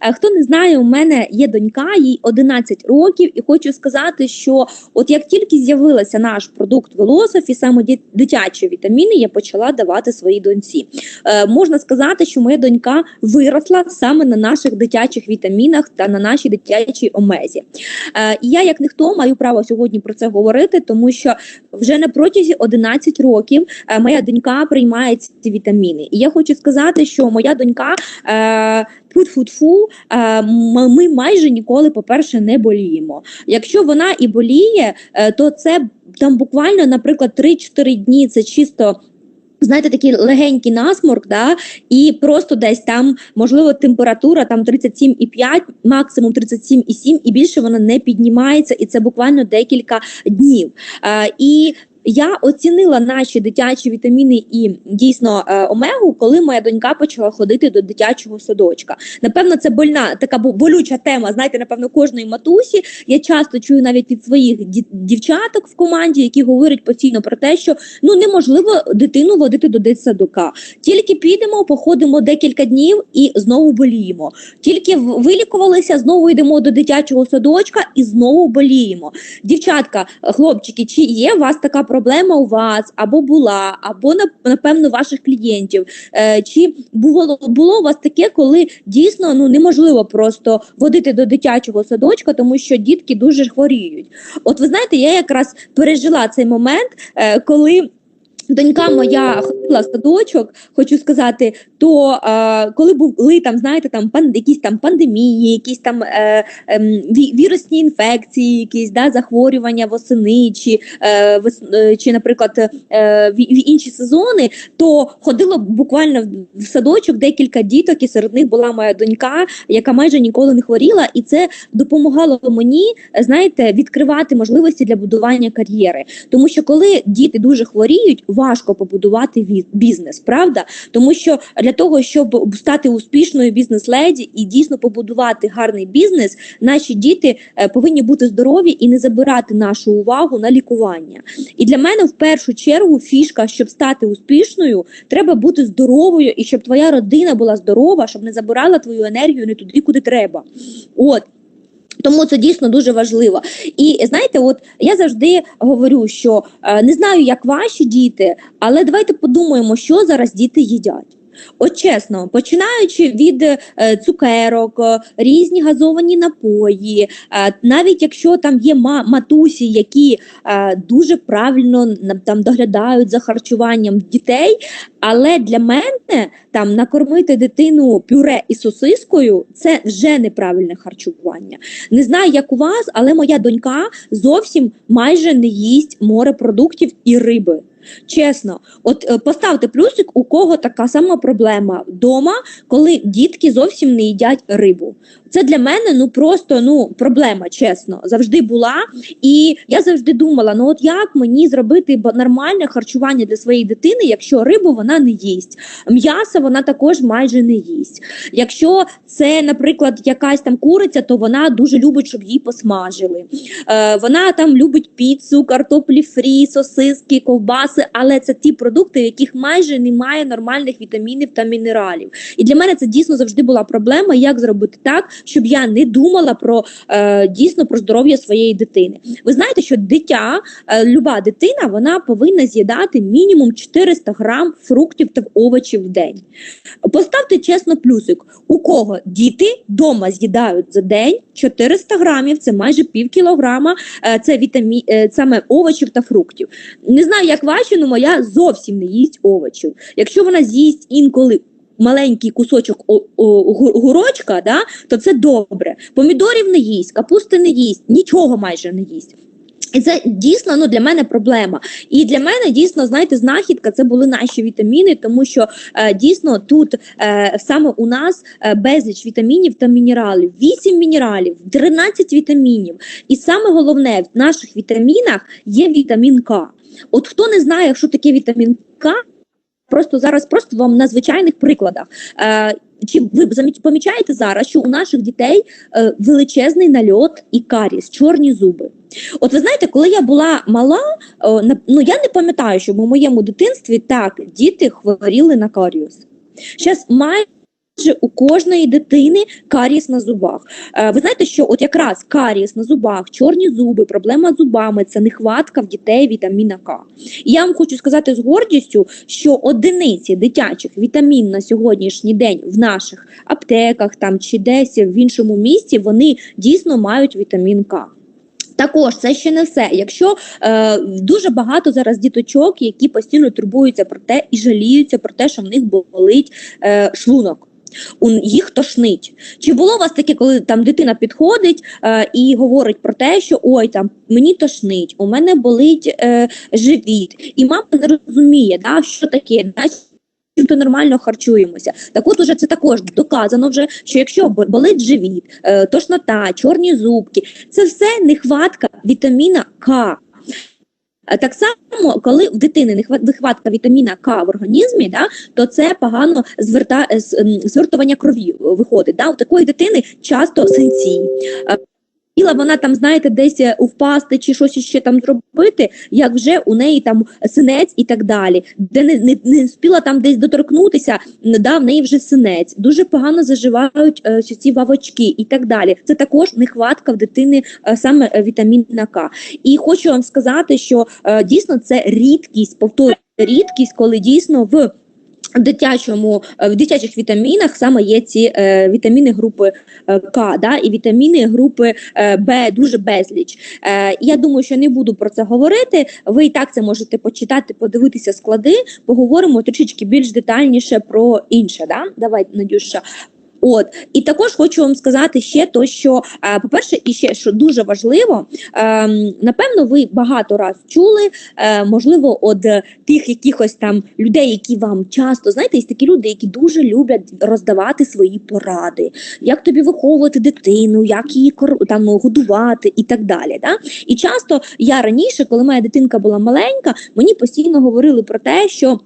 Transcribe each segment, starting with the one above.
Е, Хто не знає, у мене є донька, їй 11 років, і хочу сказати, що от як тільки з'явилася наш продукт Велософі, саме дитячі вітаміни, я почала давати своїй доньці. Е, можна сказати, що моя донька виросла саме на наших дитячих вітамінах та на нашій дитячій омезі. Е, і я, як ніхто, маю право сьогодні про це говорити, тому що вже на протязі 11 років моя донька приймає ці вітаміни. І я хочу сказати, що моя донька. Фу-фу-фу, е, ми майже ніколи, по-перше, не боліємо. Якщо вона і боліє, е, то це там буквально, наприклад, 3-4 дні це чисто. Знаєте, такий легенький насморк, да, і просто десь там, можливо, температура там 37,5, максимум 37,7, і більше вона не піднімається, і це буквально декілька днів. Е, і я оцінила наші дитячі вітаміни і дійсно е, омегу, коли моя донька почала ходити до дитячого садочка. Напевно, це больна така болюча тема. Знаєте, напевно, кожної матусі. Я часто чую навіть від своїх дівчаток в команді, які говорять постійно про те, що ну неможливо дитину водити до дитсадка. Тільки підемо, походимо декілька днів і знову боліємо. Тільки вилікувалися, знову йдемо до дитячого садочка і знову боліємо. Дівчатка, хлопчики, чи є у вас така проблема у вас, або була, або нап- напевно ваших клієнтів? Е, чи було було у вас таке, коли дійсно ну неможливо просто водити до дитячого садочка, тому що дітки дуже хворіють? От ви знаєте, я якраз пережила цей момент, е, коли. Донька моя ходила садочок, хочу сказати, то е, коли були там, знаєте, там пан, якісь там пандемії, якісь там е, е, вірусні інфекції, якісь да, захворювання восени, чи, е, вес, е, чи наприклад, е, в, в інші сезони, то ходило буквально в- садочок декілька діток, і серед них була моя донька, яка майже ніколи не хворіла, і це допомагало мені, знаєте, відкривати можливості для будування кар'єри. Тому що коли діти дуже хворіють, важко побудувати ві- бізнес, правда? Тому що для того, щоб стати успішною бізнес-леді і дійсно побудувати гарний бізнес, наші діти е, повинні бути здорові і не забирати нашу увагу на лікування. І для мене в першу чергу фішка, щоб стати успішною, треба бути здоровою і щоб твоя родина була здорова, щоб не забирала твою енергію не туди, куди треба. От. Тому це дійсно дуже важливо. І знаєте, от я завжди говорю, що е, не знаю, як ваші діти, але давайте подумаємо, що зараз діти їдять. От чесно, починаючи від е, цукерок, е, різні газовані напої, е, навіть якщо там є матусі, які дуже правильно там доглядають за харчуванням дітей, але для мене там накормити дитину пюре і сосискою це вже неправильне харчування. Не знаю, як у вас, але моя донька зовсім майже не їсть морепродуктів і риби. Чесно, от е, поставте плюсик, у кого така сама проблема вдома, коли дітки зовсім не їдять рибу. Це для мене ну просто ну проблема, чесно, завжди була. І я завжди думала: ну от як мені зробити нормальне харчування для своєї дитини, якщо рибу вона не їсть, м'ясо вона також майже не їсть. Якщо це, наприклад, якась там куриця, то вона дуже любить, щоб її посмажили. Е, вона там любить піцу, картоплі фрі, сосиски, ковбаси, але це ті продукти, в яких майже немає нормальних вітамінів та мінералів. І для мене це дійсно завжди була проблема, як зробити так, щоб я не думала про е, дійсно про здоров'я своєї дитини. Ви знаєте, що дитя, е, люба дитина, вона повинна з'їдати мінімум 400 грам фруктів та овочів в день. Поставте чесно плюсик, у кого діти вдома з'їдають за день 400 грамів, це майже пів кілограма, е, це вітамі, е, саме овочів та фруктів. Не знаю, як ваші, але моя зовсім не їсть овочів. Якщо вона з'їсть інколи. Маленький кусочок о- о- гу- гурочка, да, то це добре. Помідорів не їсть, капусти не їсть, нічого майже не їсть. І це дійсно ну, для мене проблема. І для мене дійсно, знаєте, знахідка це були наші вітаміни, тому що е, дійсно тут е, саме у нас е, безліч вітамінів та мінералів, 8 мінералів, 13 вітамінів. І саме головне в наших вітамінах є вітамін К. От хто не знає, що таке вітамін К, просто зараз просто вам на звичайних прикладах. Е, чи ви помічаєте зараз, що у наших дітей е, величезний нальот і каріс, чорні зуби? От ви знаєте, коли я була мала, на- ну я не пам'ятаю, щоб у моєму дитинстві так діти хворіли на каріус. Зараз майже у кожної дитини карієс на зубах. Е, Ви знаєте, що от якраз карієс на зубах, чорні зуби, проблема з зубами це нехватка в дітей вітаміна К. І я вам хочу сказати з гордістю, що одиниці дитячих вітамін на сьогоднішній день в наших аптеках там чи десь в іншому місці вони дійсно мають вітамін К. Також це ще не все. Якщо е, дуже багато зараз діточок, які постійно турбуються про те і жаліються про те, що в них болить е, шлунок. У їх тошнить. Чи було у вас таке, коли там дитина підходить е, і говорить про те, що ой, там мені тошнить, у мене болить е, живіт, і мама не розуміє, да, що таке, да, то нормально харчуємося. Так от уже це також доказано вже, що якщо бо- болить живіт, е, тошнота, чорні зубки, це все нехватка вітаміна К. Е, Так само, коли в дитини нехва- нехватка вітаміна К в організмі, да, то це погано зверта, звертування крові е, виходить. Да. У такої дитини часто синці. Е, Хотіла вона там, знаєте, десь е, впасти чи щось ще там зробити, як вже у неї там синець і так далі, де не, не, не встигла там десь доторкнутися, да, в неї вже синець. Дуже погано заживають е, ці вавочки і так далі. Це також нехватка в дитини е, саме е, вітаміна К. І хочу вам сказати, що е, дійсно це рідкість, повторюю, рідкість, коли дійсно в дитячому е, в дитячих вітамінах саме є ці е, вітаміни групи е, К, да, і вітаміни групи е, Б дуже безліч. Е, я думаю, що не буду про це говорити. Ви і так це можете почитати, подивитися склади. Поговоримо трішечки більш детальніше про інше. Да? Давай, Надюша. От і також хочу вам сказати ще то, що е, по-перше, і ще що дуже важливо, е, напевно, ви багато раз чули, е, можливо, од тих якихось там людей, які вам часто знаєте, є такі люди, які дуже люблять роздавати свої поради, як тобі виховувати дитину, як її там годувати і так далі. Да? І часто я раніше, коли моя дитинка була маленька, мені постійно говорили про те, що.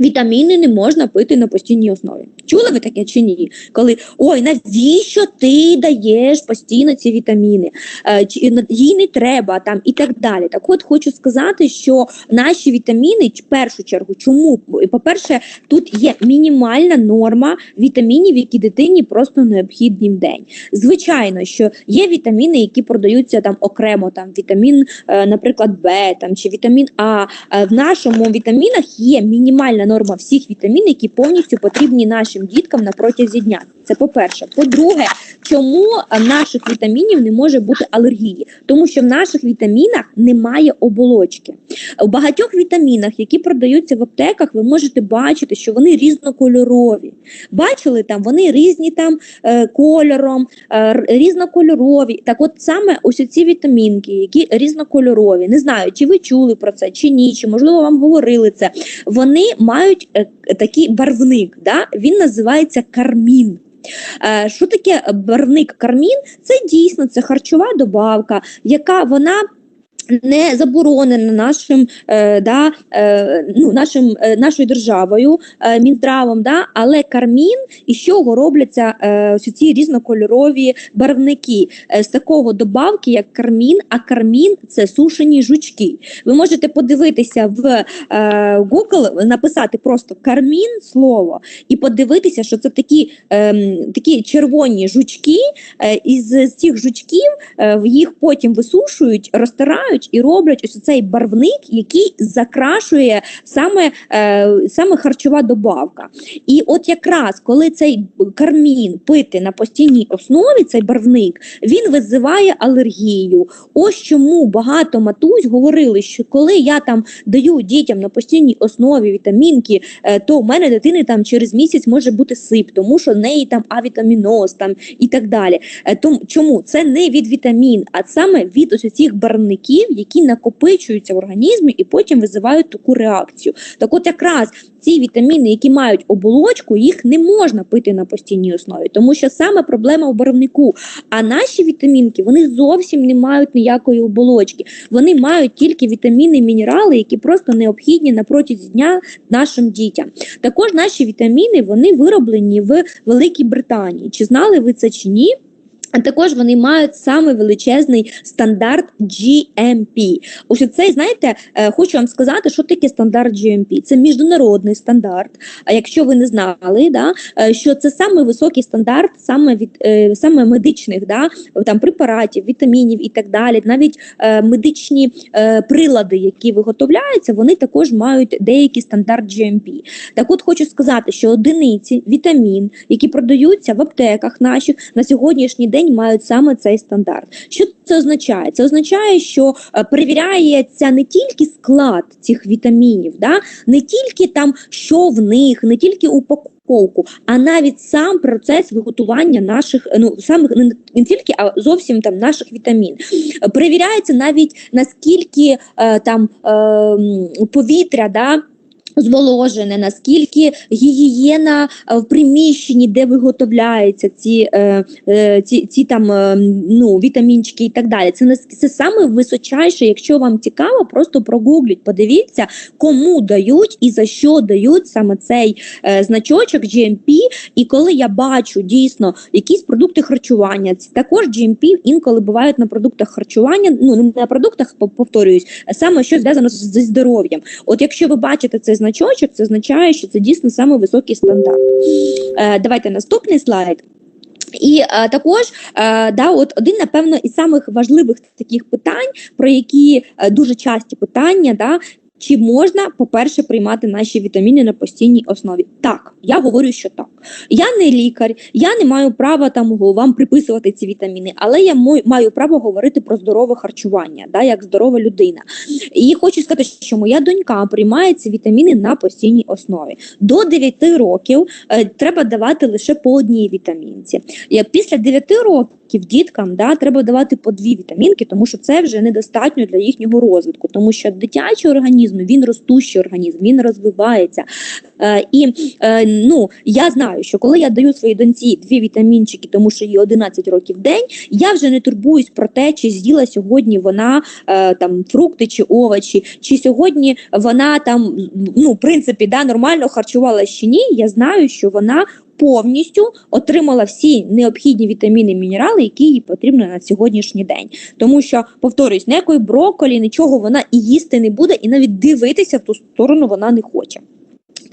Вітаміни не можна пити на постійній основі. Чули ви таке чи ні? Коли ой, навіщо ти даєш постійно ці вітаміни? Е, їй не треба там і так далі. Так от хочу сказати, що наші вітаміни в першу чергу, чому по-перше, тут є мінімальна норма вітамінів, які дитині просто необхідні в день. Звичайно, що є вітаміни, які продаються там окремо, там вітамін, е, наприклад, Б там чи вітамін А. Е, В нашому вітамінах є мінімальна норма всіх вітамінів, які повністю потрібні нашим діткам на протязі дня. Це по-перше. По-друге, чому наших вітамінів не може бути алергії? Тому що в наших вітамінах немає оболочки. У багатьох вітамінах, які продаються в аптеках, ви можете бачити, що вони різнокольорові. Бачили там, вони різні там е, кольором, е, різнокольорові. Так, от саме ось ці вітамінки, які різнокольорові, не знаю, чи ви чули про це, чи ні, чи можливо вам говорили це. Вони мають е, такий барвник, да? він називається кармін. Е, Що таке барвник кармін? Це дійсно це харчова добавка, яка вона. Не заборонена нашим е, да, е, ну, нашим, е, нашою державою, е, Мінздравом, да, але кармін із чого робляться е, ось ці різнокольорові барвники е, з такого добавки, як кармін, а кармін це сушені жучки. Ви можете подивитися в е, Google, написати просто кармін слово і подивитися, що це такі, е, такі червоні жучки, е, із з цих жучків е, їх потім висушують, розтирають і роблять ось цей барвник, який закрашує саме, е, саме харчова добавка. І от якраз коли цей кармін пити на постійній основі, цей барвник, він визиває алергію. Ось чому багато матусь говорили, що коли я там даю дітям на постійній основі вітамінки, е, то в мене дитини там через місяць може бути сип, тому що в неї там авітаміноз там і так далі. Е, Тому чому це не від вітамін, а саме від ось цих барвників, які накопичуються в організмі і потім визивають таку реакцію. Так, от якраз ці вітаміни, які мають оболочку, їх не можна пити на постійній основі, тому що саме проблема у барвнику. А наші вітамінки вони зовсім не мають ніякої оболочки. Вони мають тільки вітаміни, і мінерали, які просто необхідні на протязі дня нашим дітям. Також наші вітаміни вони вироблені в Великій Британії. Чи знали ви це чи ні? А також вони мають саме величезний стандарт GMP. Ось цей, знаєте, е, хочу вам сказати, що таке стандарт GMP. Це міжнародний стандарт. А якщо ви не знали, да, е, що це саме високий стандарт саме від е, саме медичних да, там препаратів, вітамінів і так далі. Навіть медичні прилади, які виготовляються, вони також мають деякий стандарт GMP. Так от хочу сказати, що одиниці вітамін, які продаються в аптеках наших на сьогоднішній день мають саме цей стандарт. Що це означає? Це означає, що е, перевіряється не тільки склад цих вітамінів, да? не тільки там що в них, не тільки упаковку, а навіть сам процес виготування наших, е, ну самих не, тільки, а зовсім там наших вітамін. Перевіряється навіть наскільки е, там е, повітря, да. Зволожене, наскільки гігієна е, в приміщенні, де виготовляються ці, е, е, ці, ці там ну, вітамінчики і так далі. Це це саме височайше. Якщо вам цікаво, просто прогугліть, подивіться, кому дають і за що дають саме цей значочок GMP. І коли я бачу дійсно якісь продукти харчування, ці також GMP інколи бувають на продуктах харчування. Ну не на продуктах, повторююсь, саме що зв'язано зі здоров'ям. От якщо ви бачите цей значочок, це означає, що це дійсно саме високий стандарт. Е, давайте наступний слайд. І е, також е, да, от один, напевно, із самих важливих таких питань, про які е, дуже часті питання, да, чи можна, по-перше, приймати наші вітаміни на постійній основі? Так, я говорю, що так. Я не лікар, я не маю права там вам приписувати ці вітаміни, але я маю право говорити про здорове харчування, да, як здорова людина. І хочу сказати, що моя донька приймає ці вітаміни на постійній основі. До 9 років е, треба давати лише по одній вітамінці. Після 9 років діткам да, треба давати по дві вітамінки, тому що це вже недостатньо для їхнього розвитку, тому що дитячий організм він ростущий організм, він розвивається. Е, і е, ну, я знаю, що коли я даю своїй доньці дві вітамінчики, тому що їй 11 років в день, я вже не турбуюсь про те, чи з'їла сьогодні вона е, там фрукти чи овочі, чи сьогодні вона там ну, в принципі да, нормально харчувалася чи ні. Я знаю, що вона повністю отримала всі необхідні вітаміни і мінерали, які їй потрібно на сьогоднішній день. Тому що, повторюсь, ніякої брокколі, нічого вона і їсти не буде, і навіть дивитися в ту сторону вона не хоче.